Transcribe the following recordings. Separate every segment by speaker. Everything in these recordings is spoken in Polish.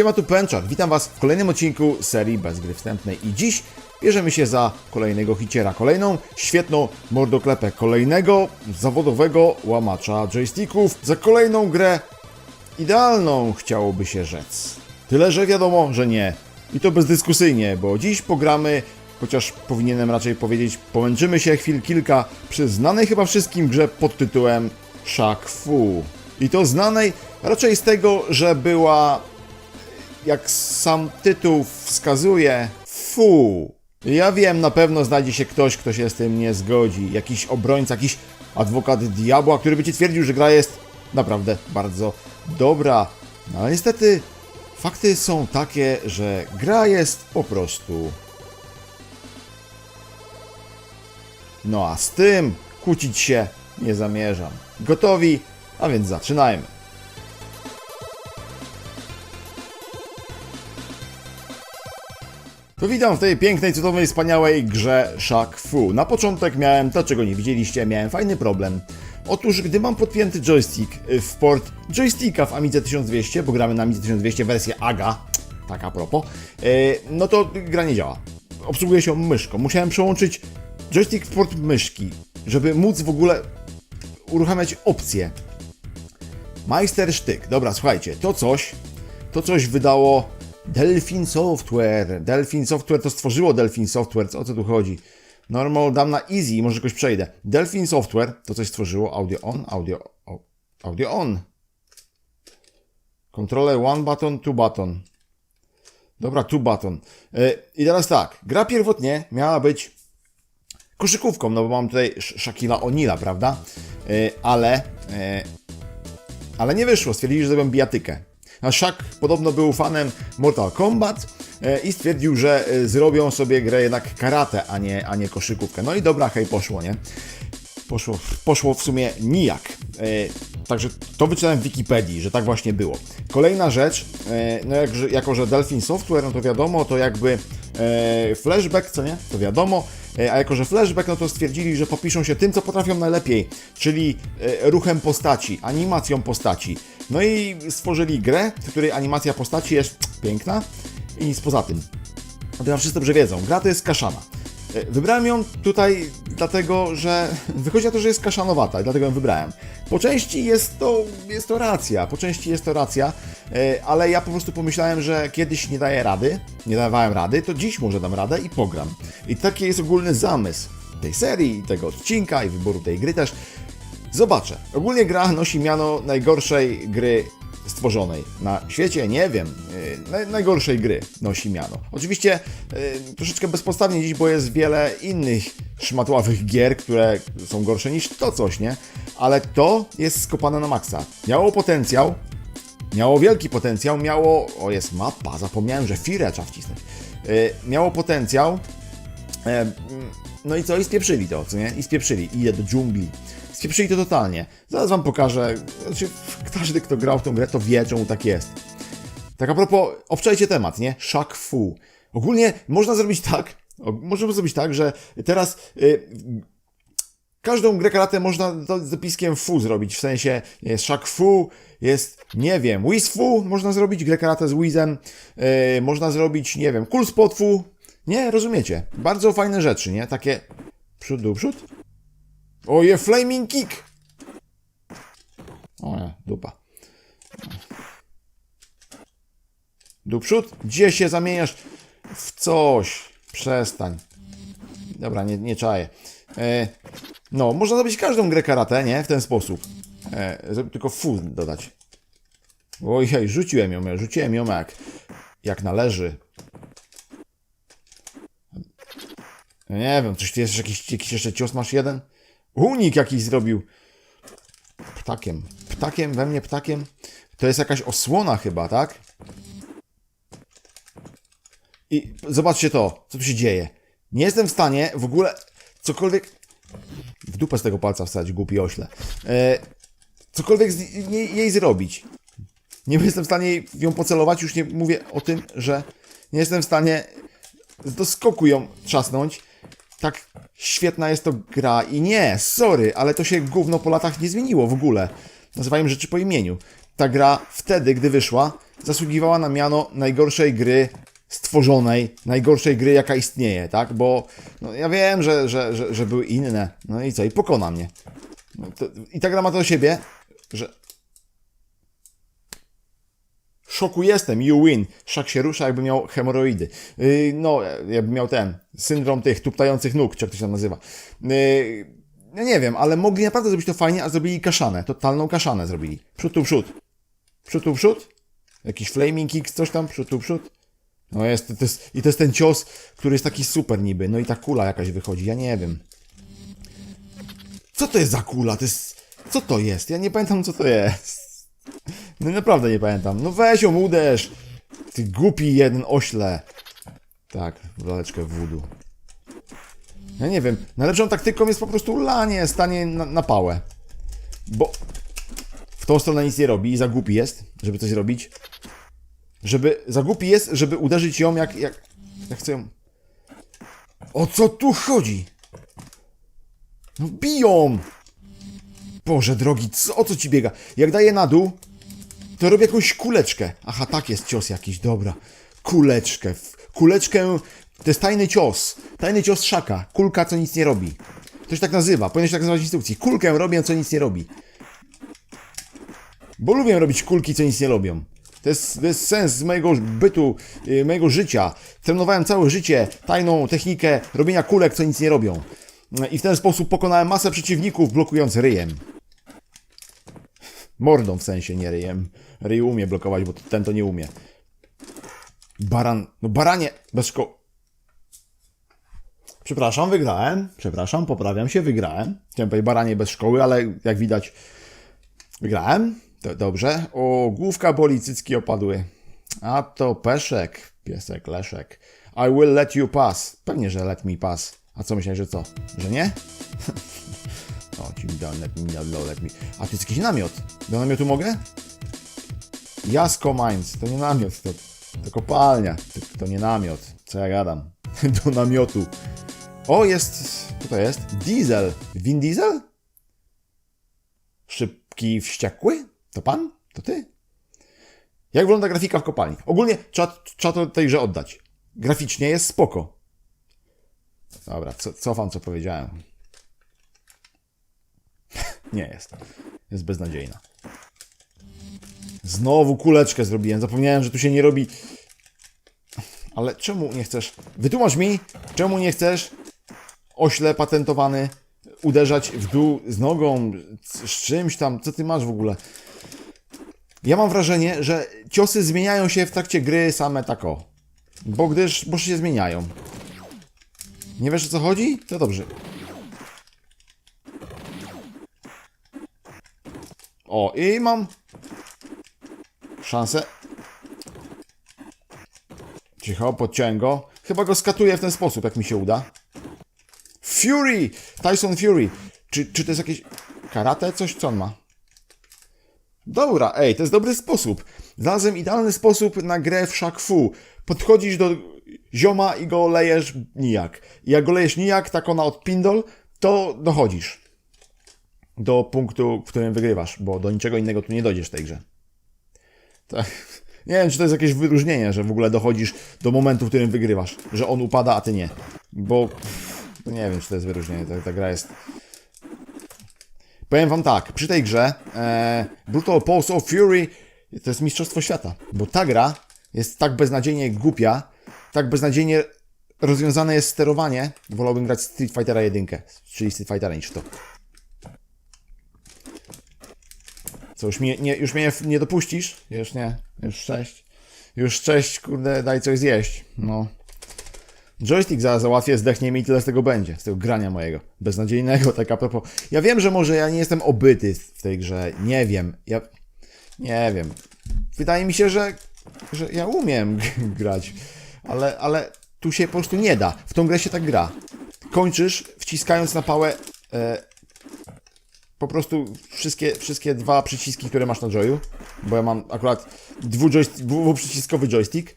Speaker 1: Siema tu Penczak, witam Was w kolejnym odcinku serii Bez Gry Wstępnej i dziś bierzemy się za kolejnego hiciera, kolejną świetną mordoklepę, kolejnego zawodowego łamacza joysticków, za kolejną grę idealną chciałoby się rzec. Tyle, że wiadomo, że nie. I to bezdyskusyjnie, bo dziś pogramy, chociaż powinienem raczej powiedzieć, pomęczymy się chwil kilka przy znanej chyba wszystkim grze pod tytułem Shaq Fu. I to znanej raczej z tego, że była jak sam tytuł wskazuje, fu. Ja wiem, na pewno znajdzie się ktoś, kto się z tym nie zgodzi. Jakiś obrońca, jakiś adwokat diabła, który by ci twierdził, że gra jest naprawdę bardzo dobra. No ale niestety fakty są takie, że gra jest po prostu. No a z tym kłócić się nie zamierzam. Gotowi? A więc zaczynajmy. To witam w tej pięknej, cudownej, wspaniałej grze Shaq Fu. Na początek miałem to, czego nie widzieliście, miałem fajny problem. Otóż, gdy mam podpięty joystick y, w port joysticka w Amidze 1200, bo gramy na Amidze 1200 wersję AGA, tak a propos, y, no to gra nie działa. Obsługuje się myszką. Musiałem przełączyć joystick w port myszki, żeby móc w ogóle uruchamiać opcje. Majstersztyk. Dobra, słuchajcie, to coś, to coś wydało Delphin Software. Delphin Software to stworzyło Delphin Software. O co tu chodzi? Normal dam na easy, może jakoś przejdę. Delphin Software to coś stworzyło. Audio on, audio, audio on. Kontrolę one button, two button. Dobra, two button. Yy, I teraz tak, gra pierwotnie miała być koszykówką, no bo mam tutaj Sh- Shaquilla O'Neala, prawda? Yy, ale, yy, ale nie wyszło, stwierdzili, że zrobią bijatykę. A Shaq podobno był fanem Mortal Kombat e, i stwierdził, że e, zrobią sobie grę jednak karate, a nie, a nie koszykówkę. No i dobra, hej, poszło, nie? Poszło, poszło w sumie nijak. Także to wyczytałem w Wikipedii, że tak właśnie było. Kolejna rzecz, e, no jak, jako że Delphin Software, no to wiadomo, to jakby e, flashback, co nie? To wiadomo. E, A jako, że flashback, no to stwierdzili, że popiszą się tym, co potrafią najlepiej, czyli ruchem postaci, animacją postaci. No i stworzyli grę, w której animacja postaci jest piękna i nic poza tym. To ja wszyscy dobrze wiedzą, gra to jest kaszana. E, Wybrałem ją tutaj dlatego, że wychodzi na to, że jest kaszanowata i dlatego ją wybrałem. Po części jest to, jest to racja, po części jest to racja, e, ale ja po prostu pomyślałem, że kiedyś nie daję rady, nie dawałem rady, to dziś może dam radę i pogram. I taki jest ogólny zamysł tej serii, tego odcinka i wyboru tej gry też. Zobaczę. Ogólnie gra nosi miano najgorszej gry stworzonej na świecie, nie wiem, naj, najgorszej gry nosi miano. Oczywiście yy, troszeczkę bezpodstawnie dziś, bo jest wiele innych szmatławych gier, które są gorsze niż to coś, nie? Ale to jest skopane na maksa. Miało potencjał, miało wielki potencjał, miało... O, jest mapa, zapomniałem, że firę trzeba wcisnąć. Yy, miało potencjał, E, mm, No i co? I spieprzyli to, co nie? I spieprzyli. Idę do dżungli. Spieprzyli to totalnie. Zaraz wam pokażę. Znaczy, każdy, kto grał w tą grę, to wie, czemu tak jest. Tak a propos, obczajcie temat, nie? Shaq Fu. Ogólnie można zrobić tak, o, możemy zrobić tak, że teraz y, każdą grę karate można z dopiskiem fu zrobić, w sensie jest Shaq Fu, jest, nie wiem, Wiz Fu można zrobić, grę karate z Wizem, yy, można zrobić, nie wiem, Cool Spot Fu, nie, rozumiecie, bardzo fajne rzeczy, nie, takie przód do przód, oje, Flaming Kick, o nie, dupa, do przód, gdzie się zamieniasz w coś, przestań, Dobra, nie, nie czaję. E, no, można zrobić każdą grę karate, nie? W ten sposób. E, tylko fu dodać. Ojej, rzuciłem ją, rzuciłem ją jak, jak należy. No Nie wiem, coś tu jest jakiś, jakiś jeszcze cios masz jeden? Unik jakiś zrobił. Ptakiem. Ptakiem, we mnie ptakiem. To jest jakaś osłona chyba, tak? I zobaczcie to, co tu się dzieje. Nie jestem w stanie w ogóle cokolwiek. W dupę z tego palca wstać, głupi ośle. E, cokolwiek z jej, jej zrobić. Nie jestem w stanie ją pocelować, już nie mówię o tym, że nie jestem w stanie do skoku ją trzasnąć. Tak świetna jest to gra i nie, sorry, ale to się gówno po latach nie zmieniło w ogóle. Nazywajmy rzeczy po imieniu. Ta gra wtedy, gdy wyszła, zasługiwała na miano najgorszej gry stworzonej, najgorszej gry, jaka istnieje, tak? Bo no, ja wiem, że, że, że, że były inne. No i co? I pokona mnie. No to, I ta gra ma to do siebie, że w szoku jestem, you win. Szak się rusza, jakby miał hemoroidy. Yy, no, jakby miał ten, syndrom tych tuptających nóg, czy jak to się nazywa. Yy, ja nie wiem, ale mogli naprawdę zrobić to fajnie, a zrobili kaszanę, totalną kaszanę zrobili. Przód tu przód. Przód tu przód? Jakiś flaming kick, coś tam, przód tu przód? No jest, to jest, i to jest ten cios, który jest taki super niby, no i ta kula jakaś wychodzi, ja nie wiem. Co to jest za kula? To jest, co to jest? Ja nie pamiętam, co to jest. No naprawdę nie pamiętam. No weź ją uderz. Ty głupi jeden ośle. Tak, laleczkę wudu. Ja nie wiem. Najlepszą taktyką jest po prostu lanie, stanie na, na pałę. Bo w tą stronę nic nie robi i za głupi jest, żeby coś robić. Żeby, za głupi jest, żeby uderzyć ją jak, jak, jak chcę ją... O co tu chodzi? No biją! Boże drogi, co, o co ci biega? Jak daję na dół, to robię jakąś kuleczkę. Aha, tak jest cios jakiś, dobra. Kuleczkę. Kuleczkę, to jest tajny cios. Tajny cios szaka. Kulka, co nic nie robi. To się tak nazywa, powinno się tak nazywać instrukcji. Kulkę robię, co nic nie robi. Bo lubię robić kulki, co nic nie robią. To jest, to jest sens mojego bytu, yy, mojego życia. Trenowałem całe życie tajną technikę robienia kulek, co nic nie robią. I w ten sposób pokonałem masę przeciwników, blokując ryjem. Mordą w sensie, nie ryjem. Ryj umie blokować, bo ten to nie umie. Baran. No baranie bez szko... Przepraszam, wygrałem. Przepraszam, poprawiam się, wygrałem. Chciałem powiedzieć baranie bez szkoły, ale jak widać wygrałem. To dobrze. O, główka boli, cycki opadły. A to peszek, piesek, leszek. I will let you pass. Pewnie, że let me pass. A co myślałeś, że co? Że nie? O, ci mi dał, me. A tu jest jakiś namiot. Do namiotu mogę? Jasko Mines. To nie namiot, to, to kopalnia. To, to nie namiot. Co ja gadam? Do namiotu. O, jest... Co to jest? Diesel. Vin Diesel? Szybki, wściekły? To pan? To ty? Jak wygląda grafika w kopalni? Ogólnie trzeba, to tej grze oddać. Graficznie jest spoko. Dobra, co, cofam co powiedziałem. Nie jest. Jest beznadziejna. Znowu kuleczkę zrobiłem. Zapomniałem, że tu się nie robi. Ale czemu nie chcesz? Wytłumacz mi, czemu nie chcesz ośle patentowany uderzać w dół z nogą, z czymś tam. Co ty masz w ogóle? Ja mam wrażenie, że ciosy zmieniają się w trakcie gry same tak o. Bo gdyż, bo się zmieniają. Nie wiesz o co chodzi? To dobrze. O, i mam szansę. Cicho, podciąłem go. Chyba go skatuję w ten sposób, jak mi się uda. Fury! Tyson Fury. Czy, czy to jest jakieś karate? Coś, co on ma? Dobra, ej, to jest dobry sposób. Znalazłem idealny sposób na grę w Shaq Fu. Podchodzisz do zioma i go lejesz nijak. I jak go lejesz nijak, tak ona od pindol, to dochodzisz do punktu, w którym wygrywasz, bo do niczego innego tu nie dojdziesz w tej grze. Tak. Nie wiem, czy to jest jakieś wyróżnienie, że w ogóle dochodzisz do momentu, w którym wygrywasz, że on upada, a ty nie. Bo to nie wiem, czy to jest wyróżnienie. Ta, ta gra jest. Powiem wam tak, przy tej grze e, Brutal Pulse of Fury to jest mistrzostwo świata, bo ta gra jest tak beznadziejnie głupia, tak beznadziejnie rozwiązane jest sterowanie. Wolałbym grać Street Fightera 1, czyli Street Fightera niż to. Co, już mnie nie, już mnie nie dopuścisz? Już nie, już cześć. Już cześć, kurde, daj coś zjeść. No. Joystick zaraz załatwię, zdechnie mi i tyle z tego będzie. Z tego grania mojego. Beznadziejnego, tak a propos. Ja wiem, że może ja nie jestem obyty w tej grze. Nie wiem. Ja... Nie wiem. Wydaje mi się, że, że ja umiem grać. Ale, ale tu się po prostu nie da. W tą grę się tak gra. Kończysz wciskając na pałę e, po prostu wszystkie, wszystkie dwa przyciski, które masz na joyu, bo ja mam akurat dwuprzyciskowy joystick.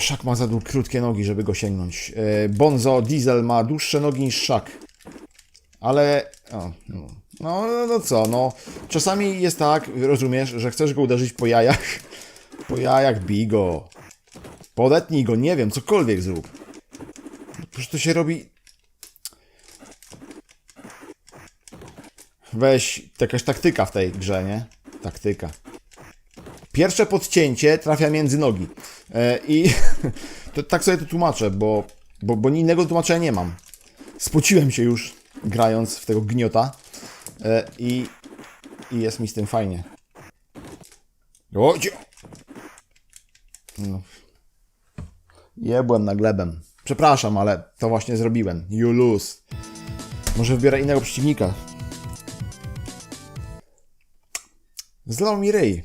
Speaker 1: Szak ma za krótkie nogi, żeby go sięgnąć. E, Bonzo Diesel ma dłuższe nogi niż Szak. Ale. O, no, no, no co, no. Czasami jest tak, rozumiesz, że chcesz go uderzyć po jajach, Po jajach bij go. Podetnij go, nie wiem, cokolwiek zrób. Przecież to się robi... Weź, jakaś taktyka w tej grze, nie? Taktyka. Pierwsze podcięcie trafia między nogi. E, I to, tak sobie to tłumaczę, bo, bo, bo innego tłumaczenia nie mam. Spociłem się już grając w tego gniota e, i, i jest mi z tym fajnie. Cio- no. Jebłem na glebem. Przepraszam, ale to właśnie zrobiłem. You lose. Może wybiorę innego przeciwnika. Zlał mi ryj.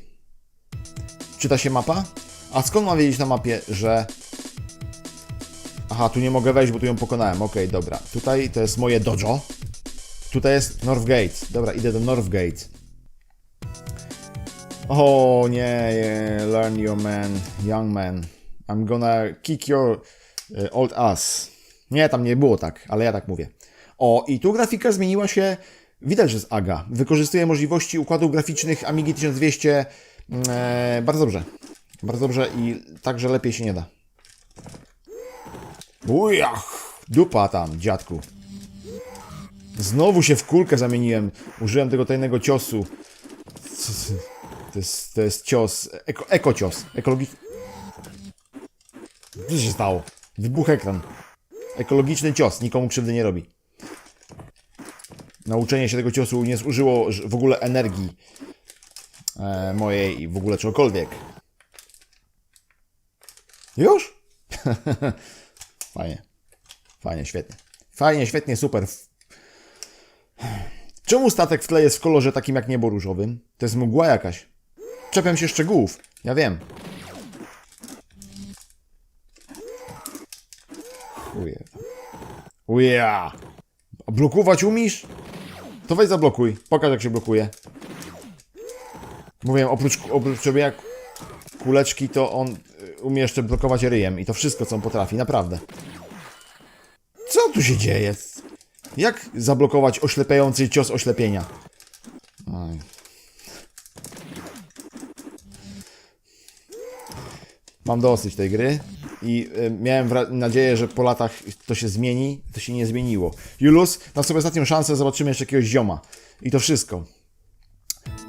Speaker 1: Czyta się mapa? A skąd mam wiedzieć na mapie, że... Aha, tu nie mogę wejść, bo tu ją pokonałem. Okej, dobra. Tutaj to jest moje dojo. Tutaj jest Northgate. Dobra, idę do Northgate. O nie, nie, learn your man, young man. I'm gonna kick your e, old ass. Nie, tam nie było tak, ale ja tak mówię. O, i tu grafika zmieniła się. Widać, że jest AGA. Wykorzystuje możliwości układów graficznych Amigi 1200 e, bardzo dobrze. Bardzo dobrze i także lepiej się nie da. Ujach! Dupa tam, dziadku. Znowu się w kulkę zamieniłem. Użyłem tego tajnego ciosu. To jest, to jest cios. Eko, ekocios. Ekologiczny. Co się stało? Wybuch ekran. Ekologiczny cios. Nikomu krzywdy nie robi. Nauczenie się tego ciosu nie zużyło w ogóle energii e, mojej i w ogóle czegokolwiek. Już? Fajnie. Fajnie, świetnie. Fajnie, świetnie, super. Czemu statek w tle jest w kolorze takim jak niebo różowym? To jest mgła jakaś. Czepiam się szczegółów. Ja wiem. Uja. A blokować umiesz? To weź zablokuj. Pokaż jak się blokuje. Mówię, oprócz, oprócz robienia kuleczki, to on y, umie jeszcze blokować ryjem. I to wszystko, co on potrafi. Naprawdę. Co tu się dzieje? Jak zablokować oślepiający cios oślepienia? Mam dosyć tej gry i y, miałem nadzieję, że po latach to się zmieni. To się nie zmieniło. Julus, na sobie ostatnią szansę zobaczymy jeszcze jakiegoś zioma. I to wszystko.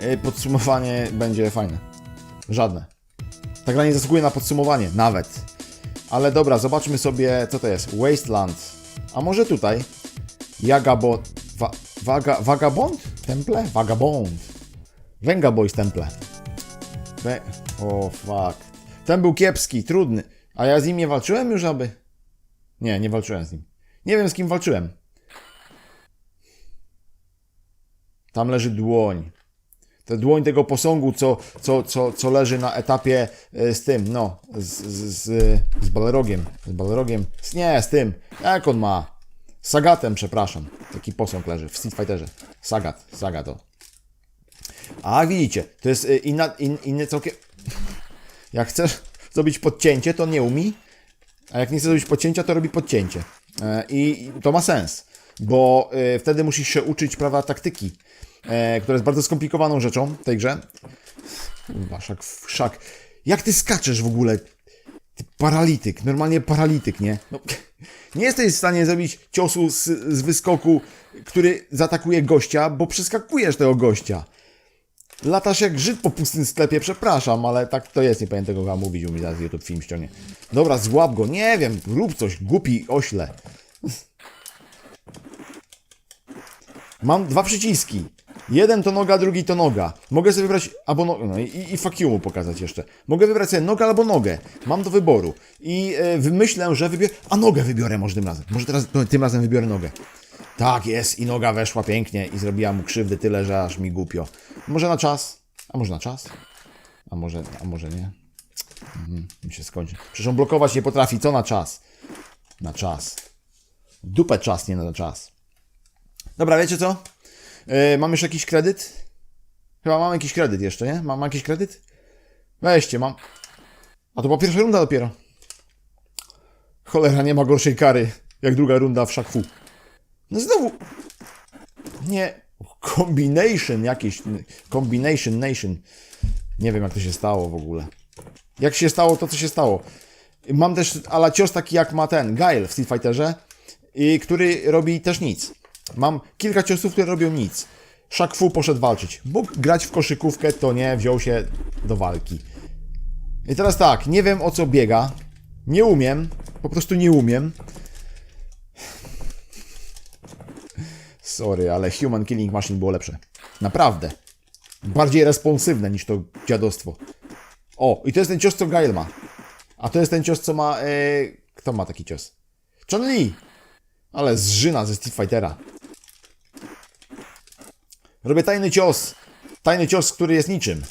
Speaker 1: Y, podsumowanie będzie fajne. Żadne. Ta gra nie zasługuje na podsumowanie, nawet. Ale dobra, zobaczmy sobie, co to jest. Wasteland. A może tutaj? Jagabo... Wa, waga, vagabond? Temple? Vagabond. Venga Boys Temple. We, o, fuck. Ten był kiepski, trudny. A ja z nim nie walczyłem już, aby... Nie, nie walczyłem z nim. Nie wiem, z kim walczyłem. Tam leży dłoń. To dłoń tego posągu, co, co, co, co leży na etapie e, z tym, no, z, z, z, z balerogiem. Z nie, z tym. Jak on ma? Sagatem, przepraszam. Taki posąg leży w Street Fighterze. Sagat, Sagat o. A widzicie, to jest e, inna, in, inny całkiem... Jak chcesz zrobić podcięcie, to nie umi, a jak nie chce zrobić podcięcia, to robi podcięcie. E, I to ma sens, bo e, wtedy musisz się uczyć prawa taktyki, e, która jest bardzo skomplikowaną rzeczą w tej grze. Kurwa. Jak ty skaczesz w ogóle? Ty paralityk, normalnie paralityk, nie? No, nie jesteś w stanie zrobić ciosu z, z wyskoku, który zaatakuje gościa, bo przeskakujesz tego gościa. Latasz jak Żyd po pustym sklepie, przepraszam, ale tak to jest, nie pamiętam tego chyba mówić, u mnie zaraz YouTube film ściągnie. Dobra, złap go, nie wiem, rób coś, głupi ośle. Mam dwa przyciski. Jeden to noga, drugi to noga. Mogę sobie wybrać albo no, no i, i fuck you mu pokazać jeszcze. Mogę wybrać sobie nogę albo nogę. Mam do wyboru. I e, wymyślę, że wybiorę... A nogę wybiorę może tym razem. Może teraz, no, tym razem wybiorę nogę. Tak jest i noga weszła pięknie i zrobiła mu krzywdy tyle, że aż mi głupio. Może na czas? A może na czas? A może, a może nie? Mhm, mi się skończy. Przecież on blokować nie potrafi. Co na czas? Na czas. Dupę czas, nie na czas. Dobra, wiecie co? Yy, mam już jakiś kredyt? Chyba mam jakiś kredyt jeszcze, nie? Mam jakiś kredyt? Weźcie, mam. A to była pierwsza runda dopiero. Cholera, nie ma gorszej kary, jak druga runda w szakfu. No znowu. Nie. Combination jakiś. Combination Nation. Nie wiem, jak to się stało w ogóle. Jak się stało to, co się stało. Mam też ala cios taki jak ma ten Gael w Street Fighterze, i który robi też nic. Mam kilka ciosów, które robią nic. Shaq Fu poszedł walczyć. Bóg grać w koszykówkę to nie, wziął się do walki. I teraz tak, nie wiem o co biega. Nie umiem, po prostu nie umiem. Sorry, ale Human Killing Machine było lepsze. Naprawdę. Bardziej responsywne niż to dziadostwo. O, i to jest ten cios, co Gael ma. A to jest ten cios, co ma... E... Kto ma taki cios? Chun Li! Ale zżyna ze Street Fightera. Robię tajny cios. Tajny cios, który jest niczym.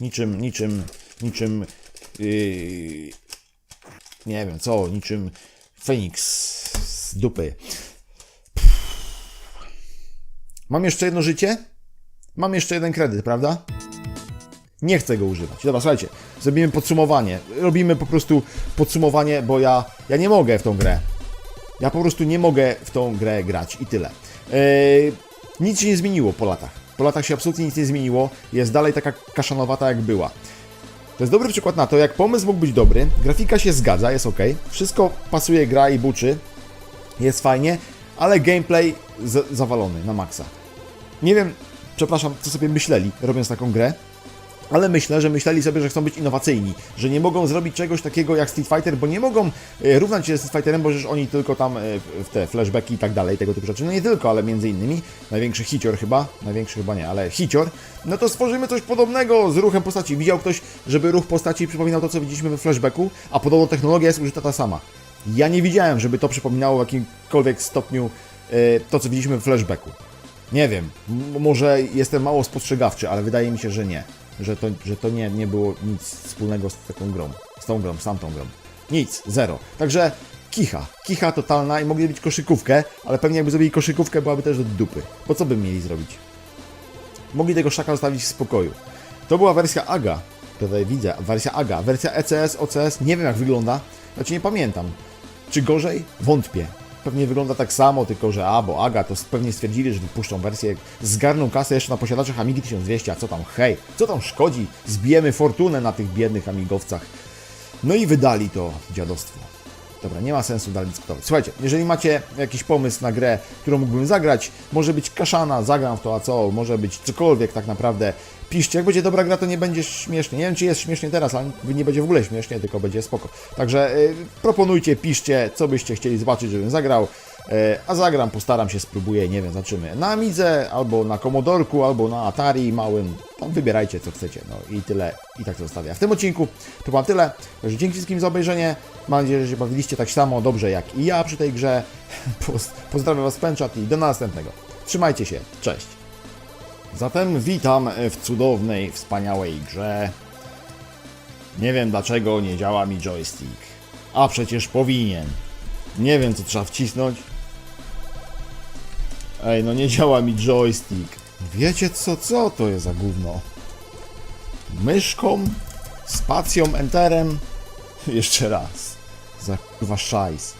Speaker 1: Niczym, niczym, niczym... Yy... Nie wiem co, niczym Feniks z dupy. Mam jeszcze jedno życie? Mam jeszcze jeden kredyt, prawda? Nie chcę go używać. Dobra, słuchajcie, zrobimy podsumowanie. Robimy po prostu podsumowanie, bo ja, ja nie mogę w tą grę. Ja po prostu nie mogę w tą grę grać i tyle. Eee, nic się nie zmieniło po latach. Po latach się absolutnie nic nie zmieniło. Jest dalej taka kaszanowata jak była. To jest dobry przykład na to, jak pomysł mógł być dobry, grafika się zgadza, jest ok, wszystko pasuje, gra i buczy, jest fajnie, ale gameplay zawalony na maksa. Nie wiem, przepraszam, co sobie myśleli, robiąc taką grę, ale myślę, że myśleli sobie, że chcą być innowacyjni, że nie mogą zrobić czegoś takiego jak Street Fighter, bo nie mogą e, równać się ze Street Fighterem, bo przecież oni tylko tam e, w te flashbacki i tak dalej, tego typu rzeczy, no nie tylko, ale między innymi, największy hicior chyba, największy chyba nie, ale hicior, no to stworzymy coś podobnego z ruchem postaci. Widział ktoś, żeby ruch postaci przypominał to, co widzieliśmy we flashbacku, a podobno technologia jest użyta ta sama. Ja nie widziałem, żeby to przypominało w jakimkolwiek stopniu e, to, co widzieliśmy w flashbacku. Nie wiem, może jestem mało spostrzegawczy, ale wydaje mi się, że nie. Że to, że to nie, nie było nic wspólnego z taką grą. Z tą grą, z tamtą grą. Nic, zero. Także kicha. Kicha totalna i mogli zrobić koszykówkę, ale pewnie jakby zrobili koszykówkę, byłaby też do dupy. Po co by mieli zrobić? Mogli tego szaka zostawić w spokoju. To była wersja AGA. Tutaj widzę, wersja AGA. Wersja ECS, OCS, nie wiem jak wygląda. Znaczy nie pamiętam. Czy gorzej? Wątpię. Pewnie wygląda tak samo, tylko że A, bo AGA to pewnie stwierdzili, że wypuszczą wersję, zgarną kasę jeszcze na posiadaczach Amigi 1200, a co tam, hej, co tam szkodzi? Zbijemy fortunę na tych biednych amigowcach. No i wydali to dziadostwo. Dobra, nie ma sensu dalej dyskutować. Słuchajcie, jeżeli macie jakiś pomysł na grę, którą mógłbym zagrać, może być kaszana, zagram w to, a co, może być cokolwiek tak naprawdę, piszcie. Jak będzie dobra gra, to nie będzie śmiesznie. Nie wiem, czy jest śmiesznie teraz, ale nie będzie w ogóle śmiesznie, tylko będzie spoko. Także y, proponujcie, piszcie, co byście chcieli zobaczyć, żebym zagrał. Y, a zagram, postaram się, spróbuję, nie wiem, zobaczymy. Na Amidze, albo na Commodorku, albo na Atari małym. Tam wybierajcie, co chcecie. No i tyle. I tak. A w tym odcinku to mam tyle. Także dzięki wszystkim za obejrzenie. Mam nadzieję, że się bawiliście tak samo dobrze jak i ja przy tej grze. Poz- Pozdrawiam Was, Pęczat i do następnego. Trzymajcie się. Cześć. Zatem witam w cudownej, wspaniałej grze. Nie wiem dlaczego nie działa mi joystick. A przecież powinien. Nie wiem co trzeba wcisnąć. Ej, no nie działa mi joystick. Wiecie co, co to jest za gówno? Myszką, spacją, enterem. Jeszcze raz. Za kurwa szajs.